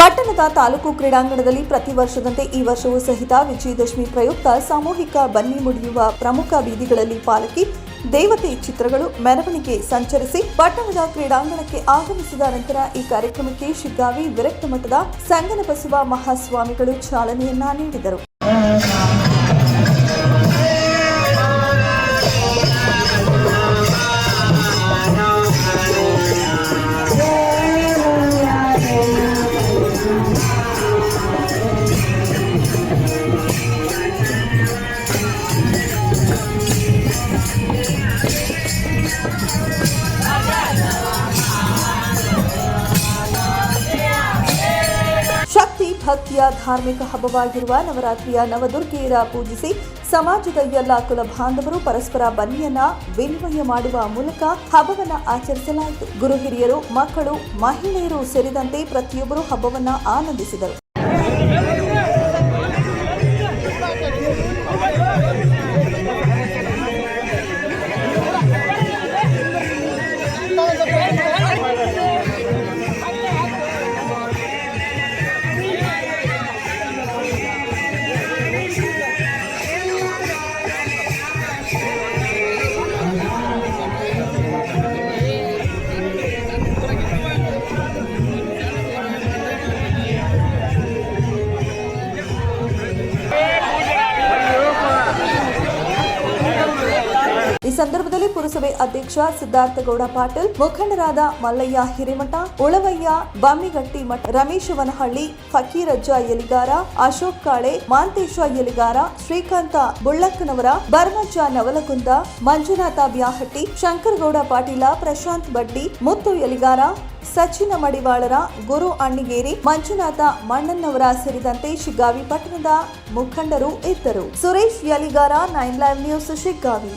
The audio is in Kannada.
ಪಟ್ಟಣದ ತಾಲೂಕು ಕ್ರೀಡಾಂಗಣದಲ್ಲಿ ಪ್ರತಿ ವರ್ಷದಂತೆ ಈ ವರ್ಷವೂ ಸಹಿತ ವಿಜಯದಶಮಿ ಪ್ರಯುಕ್ತ ಸಾಮೂಹಿಕ ಬನ್ನಿ ಮುಡಿಯುವ ಪ್ರಮುಖ ಬೀದಿಗಳಲ್ಲಿ ಪಾಲಕಿ, ದೇವತೆ ಚಿತ್ರಗಳು ಮೆರವಣಿಗೆ ಸಂಚರಿಸಿ ಪಟ್ಟಣದ ಕ್ರೀಡಾಂಗಣಕ್ಕೆ ಆಗಮಿಸಿದ ನಂತರ ಈ ಕಾರ್ಯಕ್ರಮಕ್ಕೆ ಶಿಗ್ಗಾವಿ ವಿರಕ್ತ ಮಠದ ಸಂಗನ ಬಸವ ಮಹಾಸ್ವಾಮಿಗಳು ಚಾಲನೆಯನ್ನ ನೀಡಿದರು. ಭಕ್ತಿಯ ಧಾರ್ಮಿಕ ಹಬ್ಬವಾಗಿರುವ ನವರಾತ್ರಿಯ ನವದುರ್ಗೆಯರ ಪೂಜಿಸಿ ಸಮಾಜದ ಎಲ್ಲ ಕುಲ ಬಾಂಧವರು ಪರಸ್ಪರ ಬನ್ನಿಯನ್ನ ವಿನಿಮಯ ಮಾಡುವ ಮೂಲಕ ಹಬ್ಬವನ್ನು ಆಚರಿಸಲಾಯಿತು. ಗುರು ಹಿರಿಯರು, ಮಕ್ಕಳು, ಮಹಿಳೆಯರು ಸೇರಿದಂತೆ ಪ್ರತಿಯೊಬ್ಬರು ಹಬ್ಬವನ್ನು ಆನಂದಿಸಿದರು. ಈ ಸಂದರ್ಭದಲ್ಲಿ ಪುರಸಭೆ ಅಧ್ಯಕ್ಷ ಸಿದ್ಧಾರ್ಥಗೌಡ ಪಾಟೀಲ್, ಮುಖಂಡರಾದ ಮಲ್ಲಯ್ಯ ಹಿರೇಮಠ, ಉಳವಯ್ಯ ಬಮ್ಮಿಗಟ್ಟಿ ಮಠ, ರಮೇಶ್ ವನಹಳ್ಳಿ, ಫಕೀರಜ್ಜ ಯಲಿಗಾರ, ಅಶೋಕ್ ಕಾಳೆ, ಮಾಂತೇಶ ಯಲಿಗಾರ, ಶ್ರೀಕಾಂತ ಬುಳ್ಳಕ್ಕನವರ, ಬರ್ಮಜ್ಜ ನವಲಗುಂದ, ಮಂಜುನಾಥ ಬ್ಯಾಹಟ್ಟಿ, ಶಂಕರಗೌಡ ಪಾಟೀಲ, ಪ್ರಶಾಂತ್ ಬಡ್ಡಿ, ಮುತ್ತು ಯಲಿಗಾರ, ಸಚಿನ ಮಡಿವಾಳರ, ಗುರು ಅಣ್ಣಿಗೇರಿ, ಮಂಜುನಾಥ ಮಣ್ಣನ್ನವರ ಸೇರಿದಂತೆ ಶಿಗ್ಗಾವಿ ಪಟ್ಟಣದ ಮುಖಂಡರು ಇದ್ದರು. Suresh Yaligara, nine live news, Shiggavi.